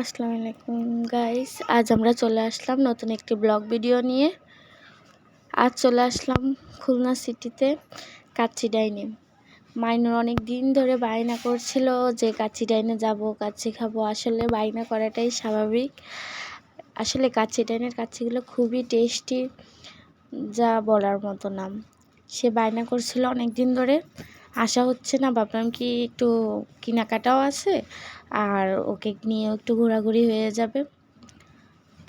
আসসালামু আলাইকুম গাইস আজ আমরা চলে আসলাম নতুন একটি ব্লগ ভিডিও নিয়ে। আজ চলে আসলাম খুলনা সিটিতে কাচ্চি ডাইনে। মাইনুর অনেক দিন ধরে বায়না করছিল যে কাচ্চি ডাইনে যাব, কাচ্চি খাব। আসলে বায়না করাটাই স্বাভাবিক। আসলে কাচ্চি ডাইনের কাচ্চিগুলো খুবই টেস্টি, যা বলার মতো নাম। সে বায়না করছিল অনেক দিন ধরে। আসা হচ্ছে না, ভাবলাম কি একটু কেনাকাটাও আছে, আর ওকে নিয়ে একটু ঘোরাঘুরি হয়ে যাবে।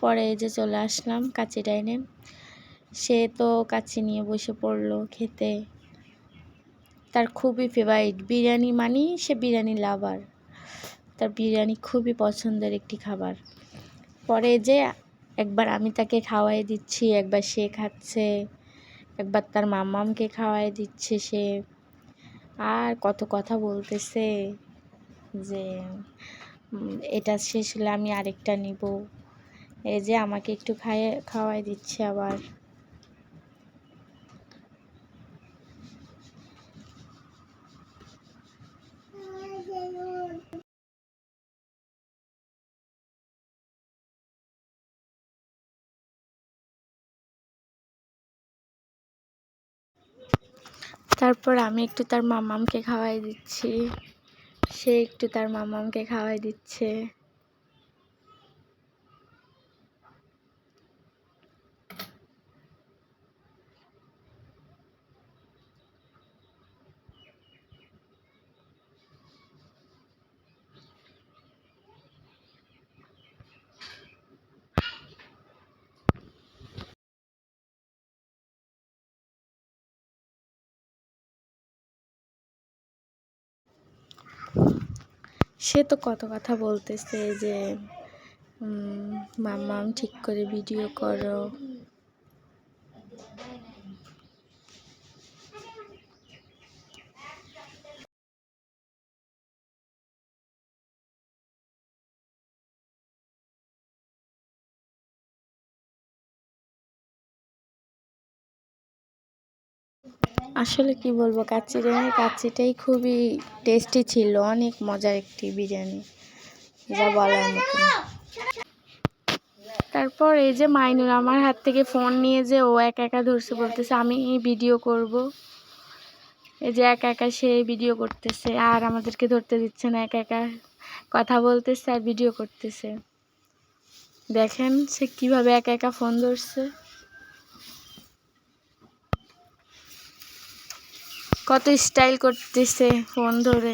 পরে যে চলে আসলাম কাচি ডাইনে। সে তো কাচি নিয়ে বসে পড়ল খেতে। তার খুবই ফেভারিট বিরিয়ানি মানেই সে বিরিয়ানি লাভার তার বিরিয়ানি খুবই পছন্দের একটি খাবার। পরে যে একবার আমি তাকে খাওয়াই দিচ্ছি, একবার সে খাচ্ছে, একবার তার মামামকে খাওয়াই দিচ্ছে সে। আর কত কথা বলতেছে যে এটা শেষ হলে আমি আরেকটা নিব। এই যে আমাকে একটু খাইয়ে, খাওয়াই দিচ্ছে আবার। তারপর আমি একটু তার মামামকে খাওয়াই দিচ্ছি। সে একটু তার মামামকে খাওয়াই দিচ্ছে। সে তো কত কথা বলতেছে যে মাম্মাম ঠিক করে ভিডিও করো। আসলে কি বলব কাচ্চি বিরিয়ানি কাচ্চিটাই খুবই টেস্টি ছিল, অনেক মজার একটি বিরিয়ানি, যা বলার মতো। তারপর এই যে মাইনুর আমার হাত থেকে ফোন নিয়ে যে ও একা একা ধরছে বলতেছে, আমি ভিডিও করব। এই যে একা একা সে ভিডিও করতেছে, আর আমাদেরকে ধরতে দিচ্ছে না, একা একা কথা বলতেছে আর ভিডিও করতেছে। দেখেন সে কীভাবে একা একা ফোন ধরছে। কত স্টাইল করতেছে ফোন ধরে।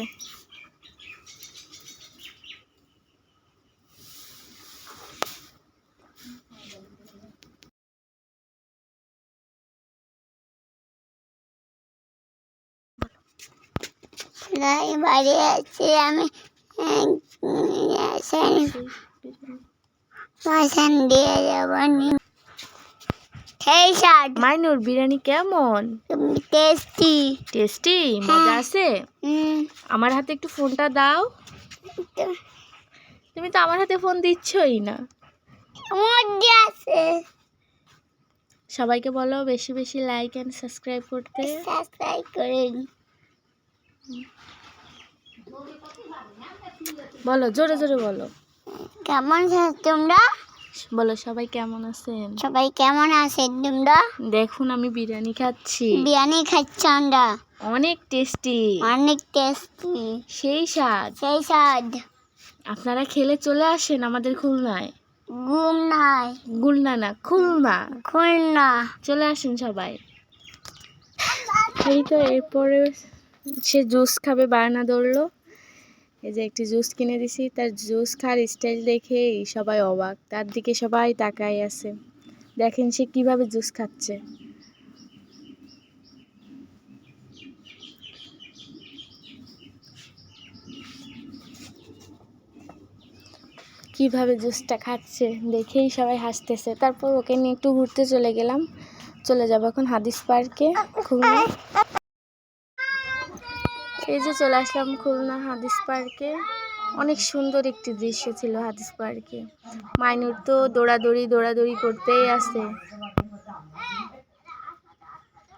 বাড়ি আছি আমি। দিয়ে যাব সেই স্বাদ মাইনুর বিরিয়ানি কেমন? টেস্টি টেস্টি মজা আছে? আমার হাতে একটু ফোনটা দাও। তুমি তো আমার হাতে ফোন দিচ্ছই না। মজা আছে। সবাইকে বলো বেশি বেশি লাইক এন্ড সাবস্ক্রাইব করতে। সাবস্ক্রাইব করেন। বলো জোরে জোরে বলো। কেমন তোমরা? বলো সবাই কেমন আছেন? সবাই কেমন আছেন তোমরা? দেখুন আমি বিরিয়ানি খাচ্ছি। বিরিয়ানি খাচ্ছি আমরা। অনেক টেস্টি। অনেক টেস্টি। সেই স্বাদ। সেই স্বাদ। আপনারা খেলে চলে আসেন আমাদের খুলনায়? নাই গুলনা না খুলনা। খুলনা। চলে আসেন সবাই। এই তো এরপরে সে জুস খাবে বায়না ধরলো। এই যে একটি জুস কিনে দিছি, তার জুস খাওয়ার স্টাইল দেখে সবাই অবাক। তার দিকে সবাই তাকাই আছে। দেখেন সে কীভাবে জুস খাচ্ছে। কীভাবে জুসটা খাচ্ছে দেখেই সবাই হাসতেছে। তারপর ওকে নিয়ে একটু ঘুরতে চলে গেলাম। চলে যাব এখন হাদিস পার্কে। খুলনা এই যে চলে আসলাম খুলনা হাদিস পার্কে। অনেক সুন্দর একটি দৃশ্য ছিল হাদিস পার্কে। মাইনুর তো দৌড়াদৌড়ি দৌড়াদৌড়ি করতেই আছে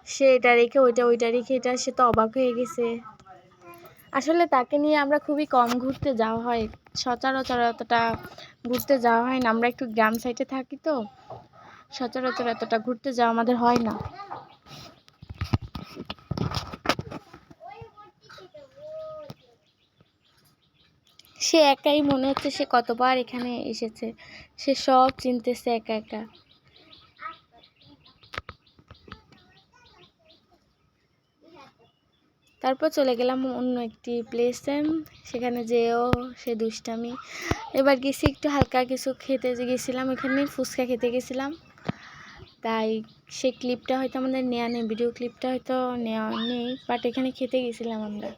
সে এটা রেখে, ওইটা ওইটা রেখে, এটা সে তো অবাক হয়ে গেছে। আসলে তাকে নিয়ে আমরা খুবই কম ঘুরতে যাওয়া হয়। সচরাচর অতটা ঘুরতে যাওয়া হয় না। আমরা একটু গ্রাম সাইডে থাকি তো। সচরাচর এতটা ঘুরতে যাওয়া আমাদের হয় না। সে একাই মনে হচ্ছে সে কতবার এখানে এসেছে। সে সব চিনতেছে একা একা। তারপর চলে গেলাম অন্য একটি প্লেসে সেখানে যেও সে দুষ্টামি। এবার গেছি একটু হালকা কিছু খেতে। গেছিলাম এখানে ফুচকা খেতে গেছিলাম। তাই সেই ক্লিপটা হয়তো আমাদের নেওয়া নেই ভিডিও ক্লিপটা হয়তো নেওয়া নেই বাট এখানে খেতে গেছিলাম আমরা।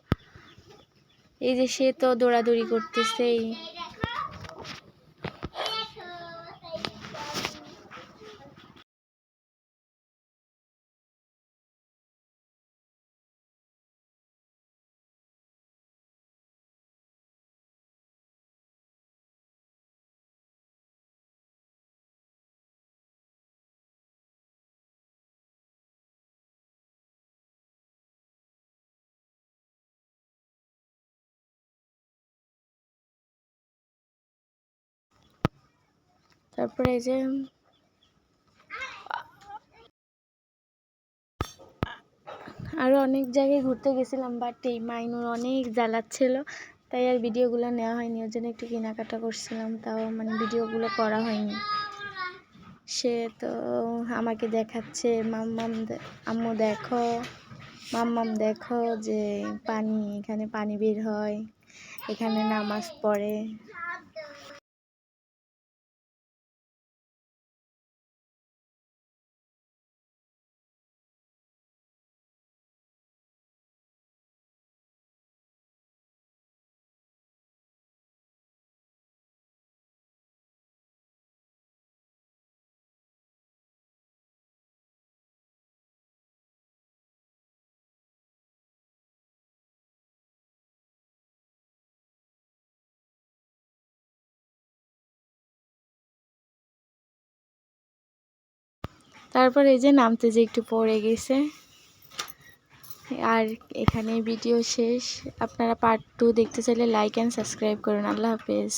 এই যে সে তো দৌড়াদৌড়ি করতেছেই। তারপরে এই যে আরও অনেক জায়গায় ঘুরতে গেছিলাম বাট এই মাইনুর অনেক জ্বালাচ্ছিল তাই আর ভিডিওগুলো নেওয়া হয়নি, ওর জন্য একটু কেনাকাটা করছিলাম, তাও মানে ভিডিওগুলো করা হয়নি। সে তো আমাকে দেখাচ্ছে, মাম্মাম আম্মু দেখো, মাম্মাম দেখো যে পানি, এখানে পানি বের হয়, এখানে নামাজ পড়ে। তারপর এই যে নামতে যে একটু পড়ে গেছে। আর এখানে ভিডিও শেষ। আপনারা পার্ট টু দেখতে চাইলে লাইক অ্যান্ড সাবস্ক্রাইব করুন। আল্লাহ হাফেজ।